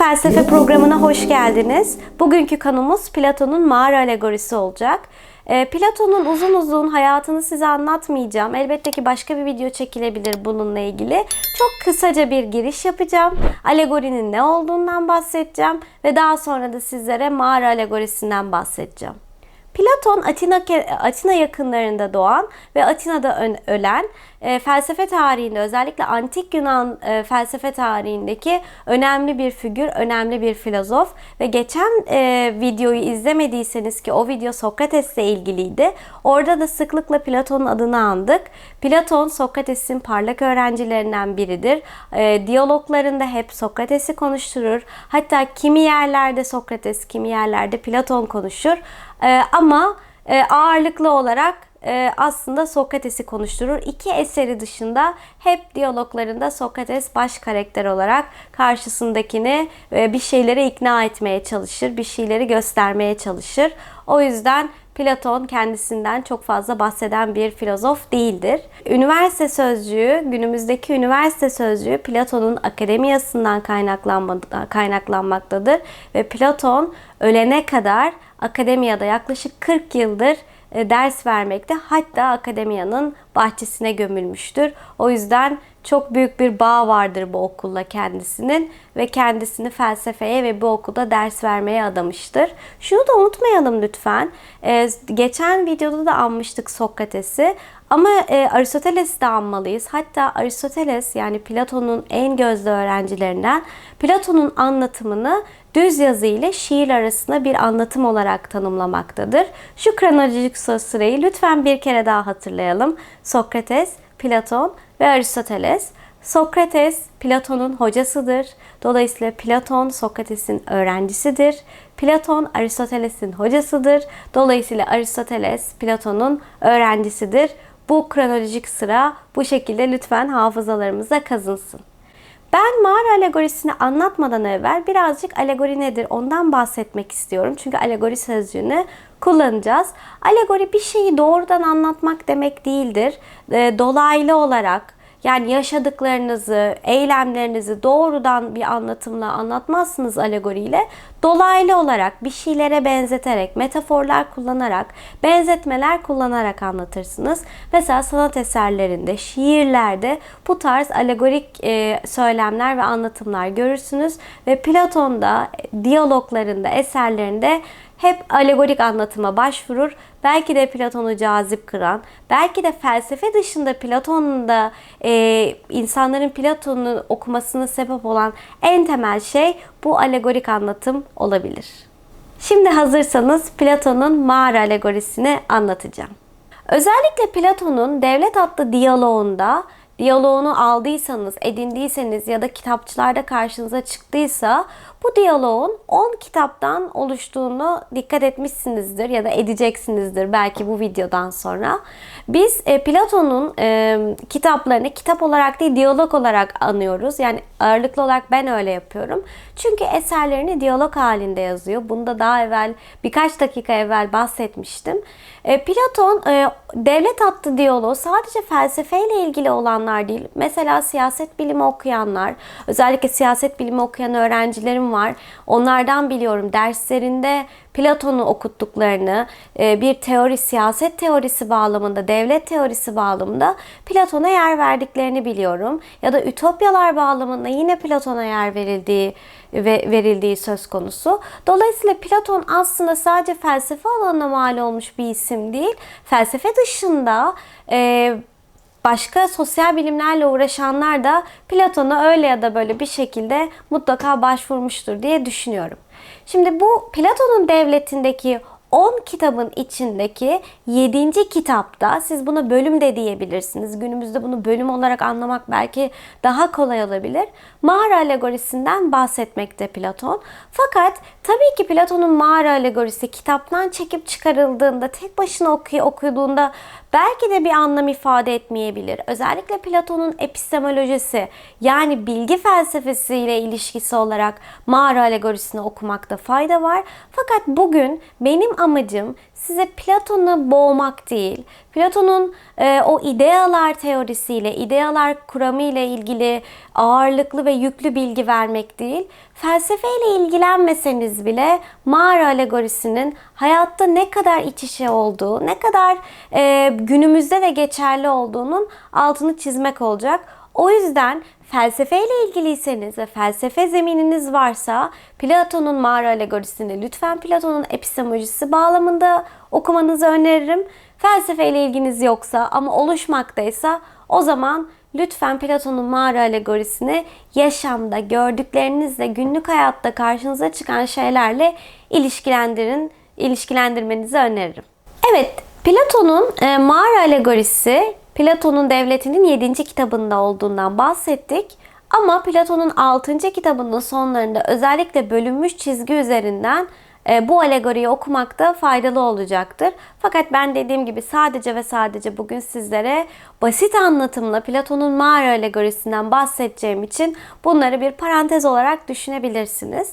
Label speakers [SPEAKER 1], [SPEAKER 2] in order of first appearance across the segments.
[SPEAKER 1] Felsefe programına hoş geldiniz. Bugünkü konumuz Platon'un mağara alegorisi olacak. Ee, Platon'un uzun uzun hayatını size anlatmayacağım. Elbette ki başka bir video çekilebilir bununla ilgili. Çok kısaca bir giriş yapacağım. Alegorinin ne olduğundan bahsedeceğim ve daha sonra da sizlere mağara alegorisinden bahsedeceğim. Platon Atina Atina yakınlarında doğan ve Atina'da ölen e, felsefe tarihinde özellikle antik Yunan e, felsefe tarihindeki önemli bir figür, önemli bir filozof ve geçen e, videoyu izlemediyseniz ki o video Sokrates'le ilgiliydi. Orada da sıklıkla Platon'un adını andık. Platon Sokrates'in parlak öğrencilerinden biridir. E, diyaloglarında hep Sokrates'i konuşturur. Hatta kimi yerlerde Sokrates, kimi yerlerde Platon konuşur. E, ama e, ağırlıklı olarak e, aslında Sokrates'i konuşturur. İki eseri dışında hep diyaloglarında Sokrates baş karakter olarak karşısındakini e, bir şeylere ikna etmeye çalışır, bir şeyleri göstermeye çalışır. O yüzden Platon kendisinden çok fazla bahseden bir filozof değildir. Üniversite sözcüğü, günümüzdeki üniversite sözcüğü Platon'un akademiyasından kaynaklanmaktadır ve Platon ölene kadar akademiyada yaklaşık 40 yıldır e, ders vermekte. Hatta akademiyanın bahçesine gömülmüştür. O yüzden çok büyük bir bağ vardır bu okulla kendisinin ve kendisini felsefeye ve bu okulda ders vermeye adamıştır. Şunu da unutmayalım lütfen. Ee, geçen videoda da anmıştık Sokrates'i ama e, Aristoteles'i de anmalıyız. Hatta Aristoteles yani Platon'un en gözde öğrencilerinden Platon'un anlatımını düz yazı ile şiir arasında bir anlatım olarak tanımlamaktadır. Şu kronolojik sırayı lütfen bir kere daha hatırlayalım. Sokrates, Platon ve Aristoteles. Sokrates Platon'un hocasıdır. Dolayısıyla Platon Sokrates'in öğrencisidir. Platon Aristoteles'in hocasıdır. Dolayısıyla Aristoteles Platon'un öğrencisidir. Bu kronolojik sıra bu şekilde lütfen hafızalarımıza kazınsın. Ben mağara alegorisini anlatmadan evvel birazcık alegori nedir ondan bahsetmek istiyorum. Çünkü alegori sözcüğünü kullanacağız. Alegori bir şeyi doğrudan anlatmak demek değildir. Dolaylı olarak yani yaşadıklarınızı, eylemlerinizi doğrudan bir anlatımla anlatmazsınız alegoriyle. Dolaylı olarak bir şeylere benzeterek, metaforlar kullanarak, benzetmeler kullanarak anlatırsınız. Mesela sanat eserlerinde, şiirlerde bu tarz alegorik e, söylemler ve anlatımlar görürsünüz. Ve Platon'da, diyaloglarında, eserlerinde hep alegorik anlatıma başvurur. Belki de Platon'u cazip kıran, belki de felsefe dışında Platon'un da e, insanların Platon'u okumasına sebep olan en temel şey bu alegorik anlatım olabilir. Şimdi hazırsanız Platon'un mağara alegorisini anlatacağım. Özellikle Platon'un Devlet adlı diyaloğunda diyaloğunu aldıysanız, edindiyseniz ya da kitapçılarda karşınıza çıktıysa bu diyaloğun 10 kitaptan oluştuğunu dikkat etmişsinizdir ya da edeceksinizdir belki bu videodan sonra. Biz e, Platon'un e, kitaplarını kitap olarak değil diyalog olarak anıyoruz. Yani ağırlıklı olarak ben öyle yapıyorum. Çünkü eserlerini diyalog halinde yazıyor. Bunu da daha evvel birkaç dakika evvel bahsetmiştim. E, Platon e, devlet attı diyaloğu sadece felsefeyle ilgili olanlar değil. Mesela siyaset bilimi okuyanlar, özellikle siyaset bilimi okuyan öğrencilerim var. Onlardan biliyorum derslerinde Platon'u okuttuklarını, e, bir teori, siyaset teorisi bağlamında, devlet teorisi bağlamında Platon'a yer verdiklerini biliyorum. Ya da ütopyalar bağlamında yine Platon'a yer verildiği ve verildiği söz konusu. Dolayısıyla Platon aslında sadece felsefe alanına mal olmuş bir isim değil. Felsefe dışında e, başka sosyal bilimlerle uğraşanlar da Platon'a öyle ya da böyle bir şekilde mutlaka başvurmuştur diye düşünüyorum. Şimdi bu Platon'un devletindeki 10 kitabın içindeki 7. kitapta siz buna bölüm de diyebilirsiniz. Günümüzde bunu bölüm olarak anlamak belki daha kolay olabilir. Mağara alegorisinden bahsetmekte Platon. Fakat tabii ki Platon'un mağara alegorisi kitaptan çekip çıkarıldığında tek başına okuy okuduğunda belki de bir anlam ifade etmeyebilir. Özellikle Platon'un epistemolojisi yani bilgi felsefesiyle ilişkisi olarak mağara alegorisini okumakta fayda var. Fakat bugün benim amacım size Platon'u boğmak değil. Platon'un e, o idealar teorisiyle, idealar kuramı ile ilgili ağırlıklı ve yüklü bilgi vermek değil. Felsefeyle ilgilenmeseniz bile mağara alegorisinin hayatta ne kadar iç içe olduğu, ne kadar e, günümüzde de geçerli olduğunun altını çizmek olacak. O yüzden felsefeyle ilgiliyseniz ve felsefe zemininiz varsa Platon'un mağara alegorisini lütfen Platon'un epistemolojisi bağlamında okumanızı öneririm. Felsefeyle ilginiz yoksa ama oluşmaktaysa o zaman lütfen Platon'un mağara alegorisini yaşamda gördüklerinizle günlük hayatta karşınıza çıkan şeylerle ilişkilendirin, ilişkilendirmenizi öneririm. Evet, Platon'un e, mağara alegorisi Platon'un Devleti'nin 7. kitabında olduğundan bahsettik. Ama Platon'un 6. kitabının sonlarında özellikle bölünmüş çizgi üzerinden e, bu alegoriyi okumakta faydalı olacaktır. Fakat ben dediğim gibi sadece ve sadece bugün sizlere basit anlatımla Platon'un mağara alegorisinden bahsedeceğim için bunları bir parantez olarak düşünebilirsiniz.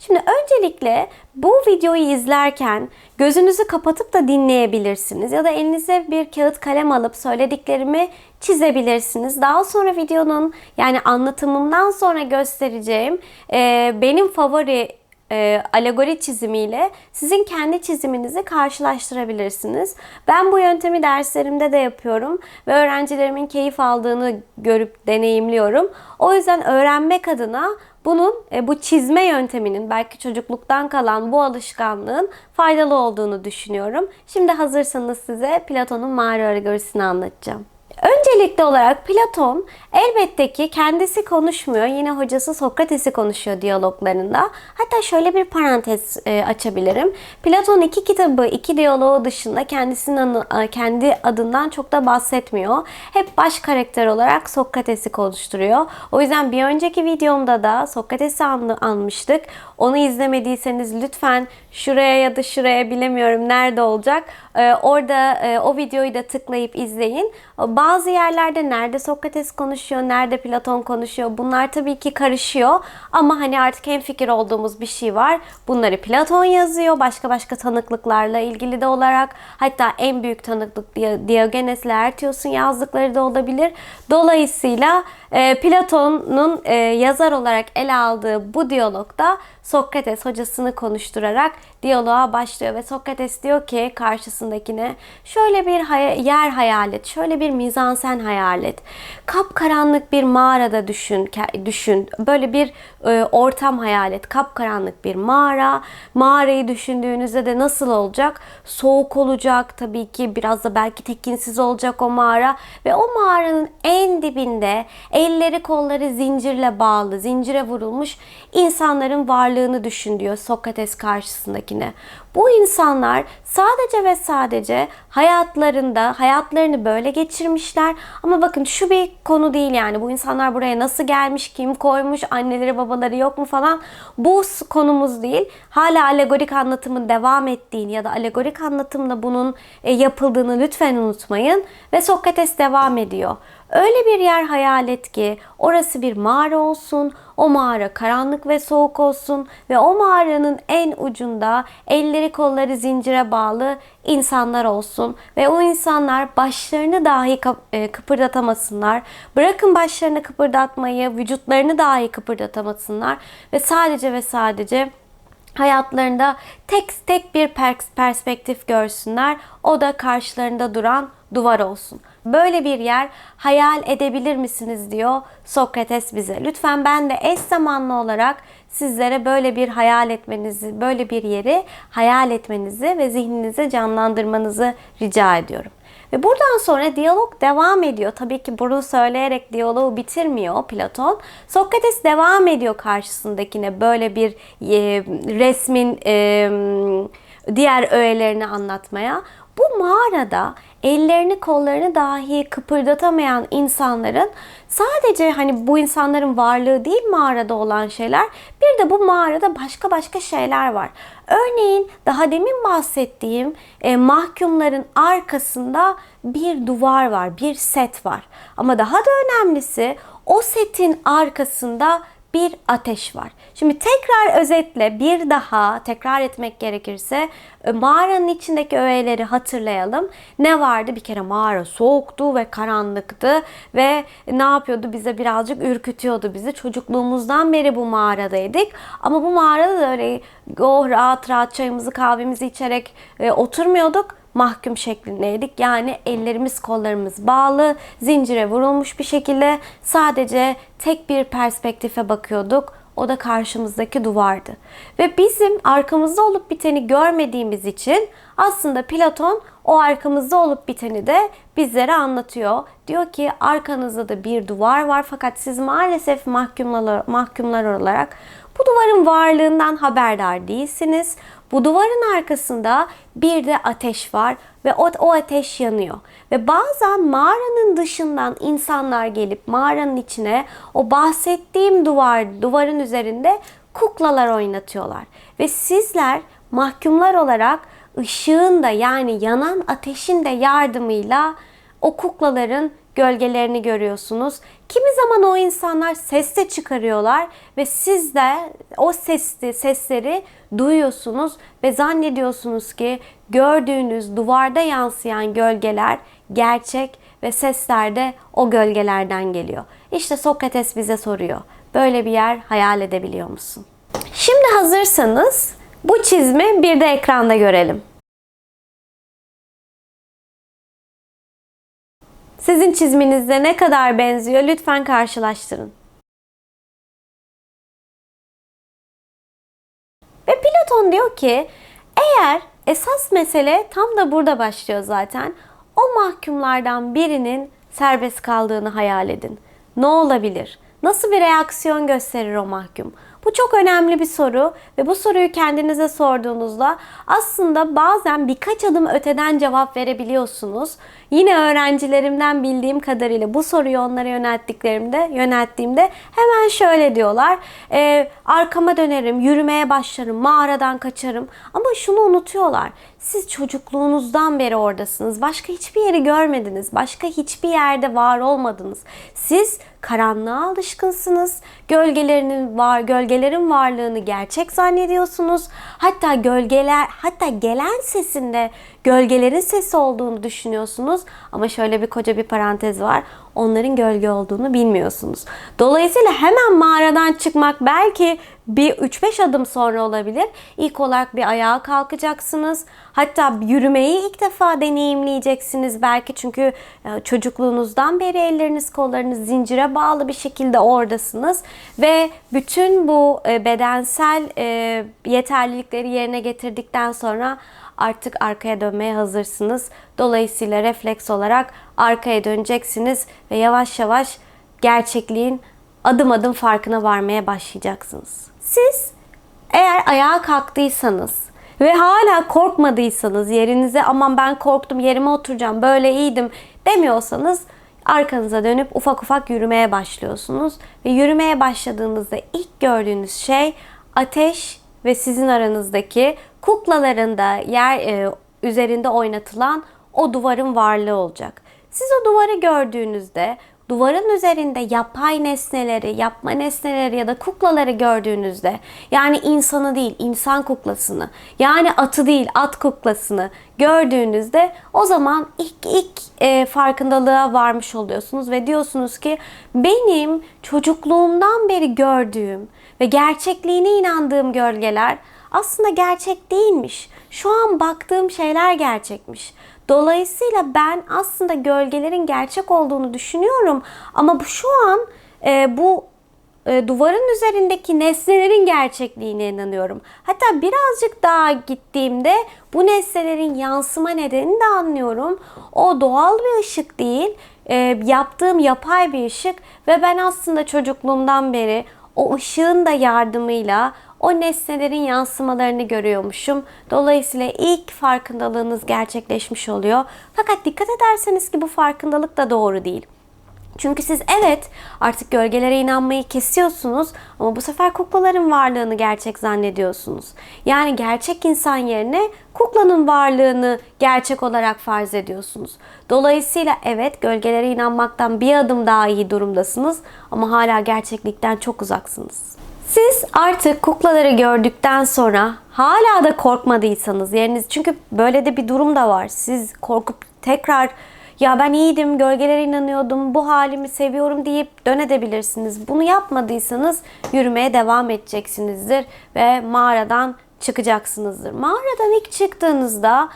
[SPEAKER 1] Şimdi öncelikle bu videoyu izlerken gözünüzü kapatıp da dinleyebilirsiniz ya da elinize bir kağıt kalem alıp söylediklerimi çizebilirsiniz. Daha sonra videonun yani anlatımımdan sonra göstereceğim e, benim favori e, alegori çizimiyle sizin kendi çiziminizi karşılaştırabilirsiniz. Ben bu yöntemi derslerimde de yapıyorum ve öğrencilerimin keyif aldığını görüp deneyimliyorum. O yüzden öğrenmek adına bunun e, bu çizme yönteminin belki çocukluktan kalan bu alışkanlığın faydalı olduğunu düşünüyorum. Şimdi hazırsanız size Platon'un mağara alegorisini anlatacağım. Öncelikli olarak Platon elbette ki kendisi konuşmuyor. Yine hocası Sokrates'i konuşuyor diyaloglarında. Hatta şöyle bir parantez e, açabilirim. Platon iki kitabı, iki diyaloğu dışında kendisinin kendi adından çok da bahsetmiyor. Hep baş karakter olarak Sokrates'i konuşturuyor. O yüzden bir önceki videomda da Sokrates'i an, almıştık. Onu izlemediyseniz lütfen şuraya ya da şuraya bilemiyorum nerede olacak. Ee, orada e, o videoyu da tıklayıp izleyin. Bazı yerlerde nerede Sokrates konuşuyor, nerede Platon konuşuyor bunlar tabii ki karışıyor. Ama hani artık en fikir olduğumuz bir şey var. Bunları Platon yazıyor. Başka başka tanıklıklarla ilgili de olarak. Hatta en büyük tanıklık Diogenes Laertios'un yazdıkları da olabilir. Dolayısıyla e, Platon'un e, yazar olarak ele aldığı bu diyalogda Sokrates hocasını konuşturarak diyaloğa başlıyor ve Sokrates diyor ki karşısındakine şöyle bir hay- yer hayal et, şöyle bir mizansen hayal et. Kapkaranlık bir mağarada düşün, düşün. Böyle bir e, ortam hayal et. Kapkaranlık bir mağara. Mağarayı düşündüğünüzde de nasıl olacak? Soğuk olacak tabii ki biraz da belki tekinsiz olacak o mağara ve o mağaranın en dibinde elleri kolları zincirle bağlı, zincire vurulmuş insanların varlığını düşün diyor Sokrates karşısındakine. Bu insanlar sadece ve sadece hayatlarında hayatlarını böyle geçirmişler. Ama bakın şu bir konu değil yani. Bu insanlar buraya nasıl gelmiş, kim koymuş, anneleri babaları yok mu falan. Bu konumuz değil. Hala alegorik anlatımın devam ettiğini ya da alegorik anlatımda bunun e, yapıldığını lütfen unutmayın. Ve Sokrates devam ediyor. Öyle bir yer hayal et ki orası bir mağara olsun, o mağara karanlık ve soğuk olsun ve o mağaranın en ucunda elleri kolları zincire bağlı insanlar olsun ve o insanlar başlarını dahi e, kıpırdatamasınlar. Bırakın başlarını kıpırdatmayı, vücutlarını dahi kıpırdatamasınlar ve sadece ve sadece hayatlarında tek tek bir perspektif görsünler. O da karşılarında duran duvar olsun. Böyle bir yer hayal edebilir misiniz diyor Sokrates bize. Lütfen ben de eş zamanlı olarak sizlere böyle bir hayal etmenizi, böyle bir yeri hayal etmenizi ve zihninize canlandırmanızı rica ediyorum. Ve buradan sonra diyalog devam ediyor. Tabii ki bunu söyleyerek diyaloğu bitirmiyor Platon. Sokrates devam ediyor karşısındakine böyle bir e, resmin e, diğer öğelerini anlatmaya. Bu mağarada ellerini kollarını dahi kıpırdatamayan insanların sadece hani bu insanların varlığı değil mağarada olan şeyler bir de bu mağarada başka başka şeyler var. Örneğin daha demin bahsettiğim e, mahkumların arkasında bir duvar var, bir set var. Ama daha da önemlisi o setin arkasında bir ateş var. Şimdi tekrar özetle bir daha tekrar etmek gerekirse e, mağaranın içindeki öğeleri hatırlayalım. Ne vardı? Bir kere mağara soğuktu ve karanlıktı ve ne yapıyordu? Bize birazcık ürkütüyordu bizi. Çocukluğumuzdan beri bu mağaradaydık. Ama bu mağarada da öyle oh, rahat rahat çayımızı kahvemizi içerek e, oturmuyorduk mahkum şeklindeydik. Yani ellerimiz kollarımız bağlı, zincire vurulmuş bir şekilde sadece tek bir perspektife bakıyorduk. O da karşımızdaki duvardı. Ve bizim arkamızda olup biteni görmediğimiz için aslında Platon o arkamızda olup biteni de bizlere anlatıyor. Diyor ki arkanızda da bir duvar var fakat siz maalesef mahkumlar, mahkumlar olarak bu duvarın varlığından haberdar değilsiniz. Bu duvarın arkasında bir de ateş var ve o, o ateş yanıyor. Ve bazen mağaranın dışından insanlar gelip mağaranın içine o bahsettiğim duvar, duvarın üzerinde kuklalar oynatıyorlar. Ve sizler mahkumlar olarak ışığın da yani yanan ateşin de yardımıyla o kuklaların gölgelerini görüyorsunuz. Kimi zaman o insanlar ses de çıkarıyorlar ve siz de o sesli sesleri duyuyorsunuz ve zannediyorsunuz ki gördüğünüz duvarda yansıyan gölgeler gerçek ve sesler de o gölgelerden geliyor. İşte Sokrates bize soruyor. Böyle bir yer hayal edebiliyor musun? Şimdi hazırsanız bu çizimi bir de ekranda görelim. Sizin çizminizde ne kadar benziyor lütfen karşılaştırın. Ve Platon diyor ki eğer esas mesele tam da burada başlıyor zaten. O mahkumlardan birinin serbest kaldığını hayal edin. Ne olabilir? Nasıl bir reaksiyon gösterir o mahkum? Bu çok önemli bir soru ve bu soruyu kendinize sorduğunuzda aslında bazen birkaç adım öteden cevap verebiliyorsunuz. Yine öğrencilerimden bildiğim kadarıyla bu soruyu onlara yönelttiklerimde, yönelttiğimde hemen şöyle diyorlar. E, arkama dönerim, yürümeye başlarım, mağaradan kaçarım. Ama şunu unutuyorlar. Siz çocukluğunuzdan beri oradasınız. Başka hiçbir yeri görmediniz. Başka hiçbir yerde var olmadınız. Siz karanlığa alışkınsınız. Gölgelerinin var, gölgelerin varlığını gerçek zannediyorsunuz. Hatta gölgeler, hatta gelen sesinde gölgelerin sesi olduğunu düşünüyorsunuz. Ama şöyle bir koca bir parantez var. Onların gölge olduğunu bilmiyorsunuz. Dolayısıyla hemen mağaradan çıkmak belki bir 3-5 adım sonra olabilir. İlk olarak bir ayağa kalkacaksınız. Hatta yürümeyi ilk defa deneyimleyeceksiniz belki çünkü e, çocukluğunuzdan beri elleriniz kollarınız zincire bağlı bir şekilde oradasınız ve bütün bu e, bedensel e, yeterlilikleri yerine getirdikten sonra artık arkaya dönmeye hazırsınız. Dolayısıyla refleks olarak arkaya döneceksiniz ve yavaş yavaş gerçekliğin adım adım farkına varmaya başlayacaksınız. Siz eğer ayağa kalktıysanız ve hala korkmadıysanız yerinize aman ben korktum yerime oturacağım böyle iyiydim demiyorsanız arkanıza dönüp ufak ufak yürümeye başlıyorsunuz ve yürümeye başladığınızda ilk gördüğünüz şey ateş ve sizin aranızdaki kuklaların da yer e, üzerinde oynatılan o duvarın varlığı olacak. Siz o duvarı gördüğünüzde duvarın üzerinde yapay nesneleri, yapma nesneleri ya da kuklaları gördüğünüzde yani insanı değil insan kuklasını yani atı değil at kuklasını gördüğünüzde o zaman ilk ilk e, farkındalığa varmış oluyorsunuz ve diyorsunuz ki benim çocukluğumdan beri gördüğüm ve gerçekliğine inandığım gölgeler aslında gerçek değilmiş. Şu an baktığım şeyler gerçekmiş. Dolayısıyla ben aslında gölgelerin gerçek olduğunu düşünüyorum ama bu şu an e, bu e, duvarın üzerindeki nesnelerin gerçekliğine inanıyorum. Hatta birazcık daha gittiğimde bu nesnelerin yansıma nedenini de anlıyorum. O doğal bir ışık değil, e, yaptığım yapay bir ışık ve ben aslında çocukluğumdan beri o ışığın da yardımıyla o nesnelerin yansımalarını görüyormuşum. Dolayısıyla ilk farkındalığınız gerçekleşmiş oluyor. Fakat dikkat ederseniz ki bu farkındalık da doğru değil. Çünkü siz evet artık gölgelere inanmayı kesiyorsunuz ama bu sefer kuklaların varlığını gerçek zannediyorsunuz. Yani gerçek insan yerine kuklanın varlığını gerçek olarak farz ediyorsunuz. Dolayısıyla evet gölgelere inanmaktan bir adım daha iyi durumdasınız ama hala gerçeklikten çok uzaksınız. Siz artık kuklaları gördükten sonra hala da korkmadıysanız yeriniz çünkü böyle de bir durum da var. Siz korkup tekrar ya ben iyiydim, gölgelere inanıyordum, bu halimi seviyorum deyip dönebilirsiniz. Bunu yapmadıysanız yürümeye devam edeceksinizdir ve mağaradan çıkacaksınızdır. Mağaradan ilk çıktığınızda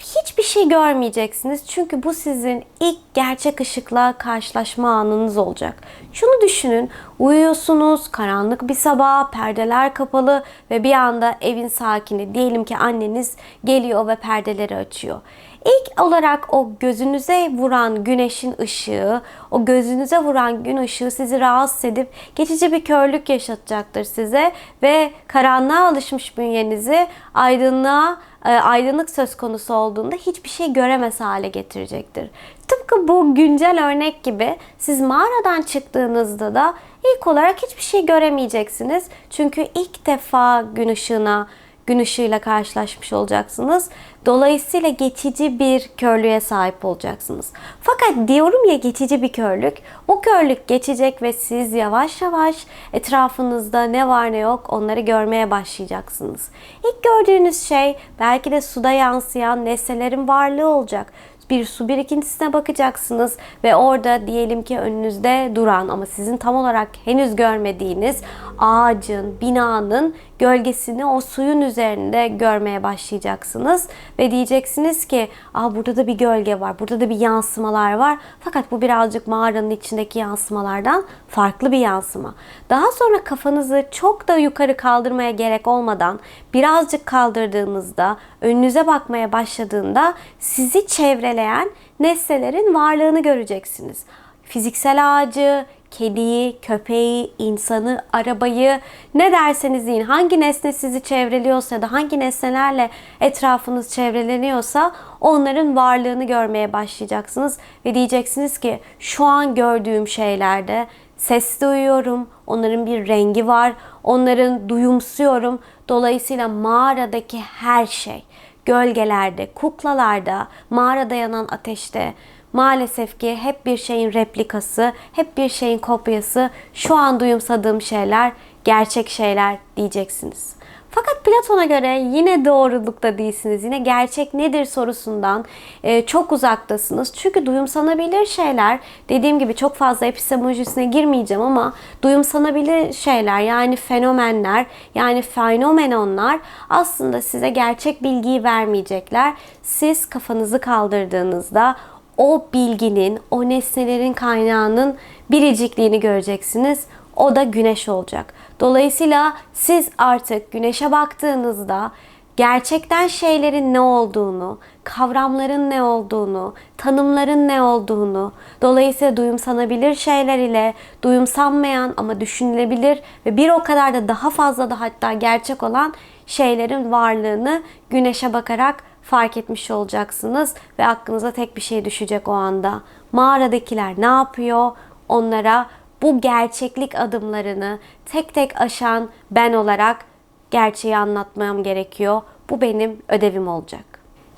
[SPEAKER 1] hiçbir şey görmeyeceksiniz. Çünkü bu sizin ilk gerçek ışıkla karşılaşma anınız olacak. Şunu düşünün. Uyuyorsunuz, karanlık bir sabah, perdeler kapalı ve bir anda evin sakini, diyelim ki anneniz geliyor ve perdeleri açıyor. İlk olarak o gözünüze vuran güneşin ışığı, o gözünüze vuran gün ışığı sizi rahatsız edip geçici bir körlük yaşatacaktır size ve karanlığa alışmış bünyenizi aydınlığa aydınlık söz konusu olduğunda hiçbir şey göremez hale getirecektir. Tıpkı bu güncel örnek gibi siz mağaradan çıktığınızda da ilk olarak hiçbir şey göremeyeceksiniz. Çünkü ilk defa gün ışığına gün ışığıyla karşılaşmış olacaksınız. Dolayısıyla geçici bir körlüğe sahip olacaksınız. Fakat diyorum ya geçici bir körlük. O körlük geçecek ve siz yavaş yavaş etrafınızda ne var ne yok onları görmeye başlayacaksınız. İlk gördüğünüz şey belki de suda yansıyan nesnelerin varlığı olacak bir su birikintisine bakacaksınız ve orada diyelim ki önünüzde duran ama sizin tam olarak henüz görmediğiniz ağacın, binanın gölgesini o suyun üzerinde görmeye başlayacaksınız ve diyeceksiniz ki Aa, burada da bir gölge var, burada da bir yansımalar var. Fakat bu birazcık mağaranın içindeki yansımalardan farklı bir yansıma. Daha sonra kafanızı çok da yukarı kaldırmaya gerek olmadan birazcık kaldırdığınızda, önünüze bakmaya başladığında sizi çevreleyen nesnelerin varlığını göreceksiniz. Fiziksel ağacı, kediyi, köpeği, insanı, arabayı ne derseniz deyin hangi nesne sizi çevreliyorsa ya da hangi nesnelerle etrafınız çevreleniyorsa onların varlığını görmeye başlayacaksınız ve diyeceksiniz ki şu an gördüğüm şeylerde ses duyuyorum, onların bir rengi var, onların duyumsuyorum. Dolayısıyla mağaradaki her şey, gölgelerde, kuklalarda, mağarada yanan ateşte, maalesef ki hep bir şeyin replikası, hep bir şeyin kopyası, şu an duyumsadığım şeyler gerçek şeyler diyeceksiniz. Fakat Platon'a göre yine doğrulukta değilsiniz. Yine gerçek nedir sorusundan e, çok uzaktasınız. Çünkü duyumsanabilir şeyler dediğim gibi çok fazla epistemolojisine girmeyeceğim ama duyumsanabilir şeyler yani fenomenler yani fenomenonlar aslında size gerçek bilgiyi vermeyecekler. Siz kafanızı kaldırdığınızda o bilginin, o nesnelerin kaynağının biricikliğini göreceksiniz. O da güneş olacak. Dolayısıyla siz artık güneşe baktığınızda gerçekten şeylerin ne olduğunu, kavramların ne olduğunu, tanımların ne olduğunu, dolayısıyla duyumsanabilir şeyler ile duyumsanmayan ama düşünülebilir ve bir o kadar da daha fazla da hatta gerçek olan şeylerin varlığını güneşe bakarak fark etmiş olacaksınız ve aklınıza tek bir şey düşecek o anda. Mağaradakiler ne yapıyor? Onlara bu gerçeklik adımlarını tek tek aşan ben olarak gerçeği anlatmam gerekiyor. Bu benim ödevim olacak.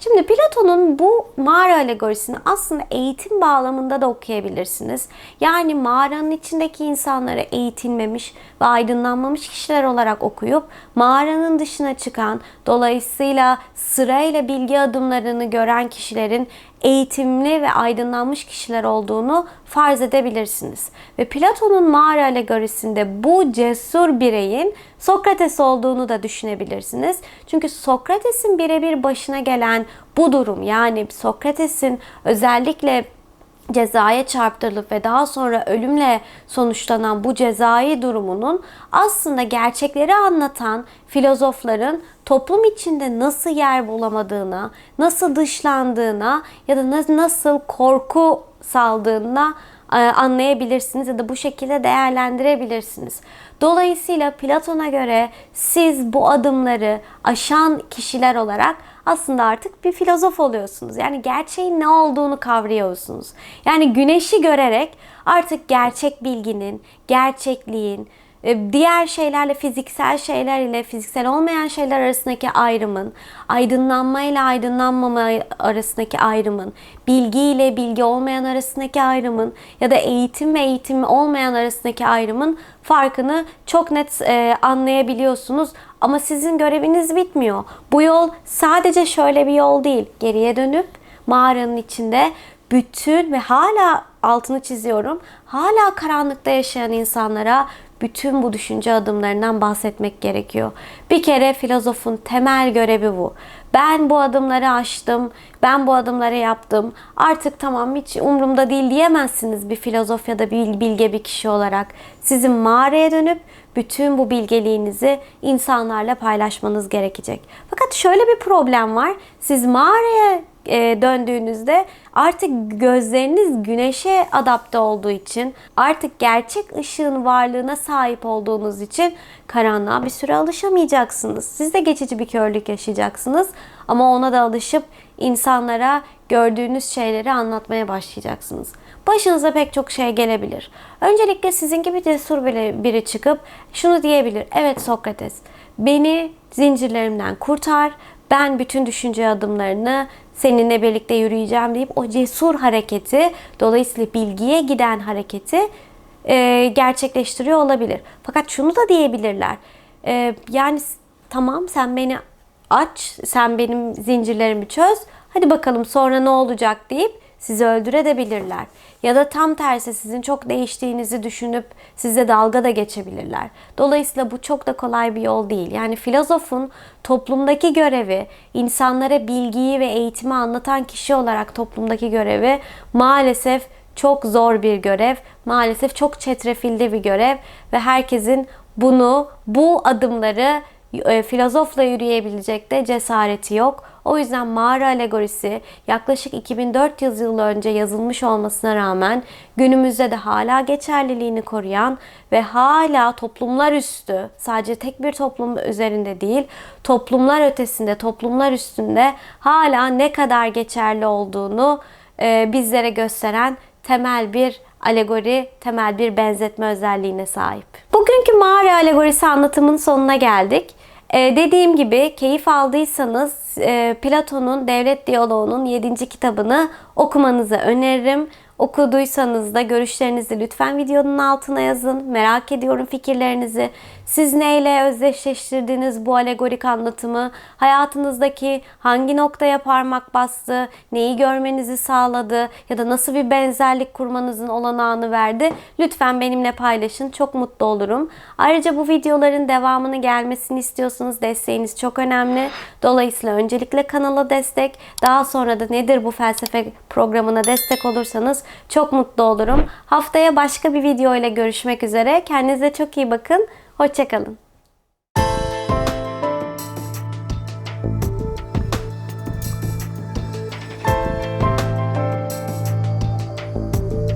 [SPEAKER 1] Şimdi Platon'un bu mağara alegorisini aslında eğitim bağlamında da okuyabilirsiniz. Yani mağaranın içindeki insanları eğitilmemiş ve aydınlanmamış kişiler olarak okuyup mağaranın dışına çıkan, dolayısıyla sırayla bilgi adımlarını gören kişilerin eğitimli ve aydınlanmış kişiler olduğunu farz edebilirsiniz. Ve Platon'un mağara alegorisinde bu cesur bireyin Sokrates olduğunu da düşünebilirsiniz. Çünkü Sokrates'in birebir başına gelen bu durum yani Sokrates'in özellikle cezaya çarptırılıp ve daha sonra ölümle sonuçlanan bu cezai durumunun aslında gerçekleri anlatan filozofların toplum içinde nasıl yer bulamadığına, nasıl dışlandığına ya da nasıl korku saldığına e, anlayabilirsiniz ya da bu şekilde değerlendirebilirsiniz. Dolayısıyla Platon'a göre siz bu adımları aşan kişiler olarak aslında artık bir filozof oluyorsunuz. Yani gerçeğin ne olduğunu kavrıyorsunuz. Yani güneşi görerek artık gerçek bilginin, gerçekliğin, diğer şeylerle fiziksel şeyler ile fiziksel olmayan şeyler arasındaki ayrımın, aydınlanma ile aydınlanmama arasındaki ayrımın, bilgi ile bilgi olmayan arasındaki ayrımın ya da eğitim ve eğitim olmayan arasındaki ayrımın farkını çok net e, anlayabiliyorsunuz. Ama sizin göreviniz bitmiyor. Bu yol sadece şöyle bir yol değil. Geriye dönüp mağaranın içinde bütün ve hala altını çiziyorum. Hala karanlıkta yaşayan insanlara bütün bu düşünce adımlarından bahsetmek gerekiyor. Bir kere filozofun temel görevi bu. Ben bu adımları aştım, ben bu adımları yaptım. Artık tamam hiç umurumda değil diyemezsiniz bir filozof ya da bir bilge bir kişi olarak. Sizin mağaraya dönüp bütün bu bilgeliğinizi insanlarla paylaşmanız gerekecek. Fakat şöyle bir problem var. Siz mağaraya döndüğünüzde artık gözleriniz güneşe adapte olduğu için artık gerçek ışığın varlığına sahip olduğunuz için karanlığa bir süre alışamayacaksınız. Siz de geçici bir körlük yaşayacaksınız ama ona da alışıp insanlara gördüğünüz şeyleri anlatmaya başlayacaksınız. Başınıza pek çok şey gelebilir. Öncelikle sizin gibi cesur biri çıkıp şunu diyebilir. Evet Sokrates, beni zincirlerimden kurtar. Ben bütün düşünce adımlarını seninle birlikte yürüyeceğim deyip o cesur hareketi, dolayısıyla bilgiye giden hareketi e, gerçekleştiriyor olabilir. Fakat şunu da diyebilirler. E, yani tamam sen beni aç, sen benim zincirlerimi çöz. Hadi bakalım sonra ne olacak deyip sizi öldürebilirler. Ya da tam tersi sizin çok değiştiğinizi düşünüp size dalga da geçebilirler. Dolayısıyla bu çok da kolay bir yol değil. Yani filozofun toplumdaki görevi, insanlara bilgiyi ve eğitimi anlatan kişi olarak toplumdaki görevi maalesef çok zor bir görev. Maalesef çok çetrefilli bir görev ve herkesin bunu, bu adımları filozofla yürüyebilecek de cesareti yok. O yüzden mağara alegorisi yaklaşık 2400 yıl önce yazılmış olmasına rağmen günümüzde de hala geçerliliğini koruyan ve hala toplumlar üstü sadece tek bir toplum üzerinde değil toplumlar ötesinde toplumlar üstünde hala ne kadar geçerli olduğunu e, bizlere gösteren temel bir alegori, temel bir benzetme özelliğine sahip. Bugünkü mağara alegorisi anlatımın sonuna geldik. Ee, dediğim gibi keyif aldıysanız e, Platon'un Devlet Diyaloğu'nun 7. kitabını okumanızı öneririm. Okuduysanız da görüşlerinizi lütfen videonun altına yazın. Merak ediyorum fikirlerinizi. Siz neyle özdeşleştirdiniz bu alegorik anlatımı? Hayatınızdaki hangi noktaya parmak bastı? Neyi görmenizi sağladı? Ya da nasıl bir benzerlik kurmanızın olanağını verdi? Lütfen benimle paylaşın. Çok mutlu olurum. Ayrıca bu videoların devamını gelmesini istiyorsanız desteğiniz çok önemli. Dolayısıyla öncelikle kanala destek, daha sonra da nedir bu felsefe programına destek olursanız çok mutlu olurum. Haftaya başka bir video ile görüşmek üzere. Kendinize çok iyi bakın. Hoşçakalın.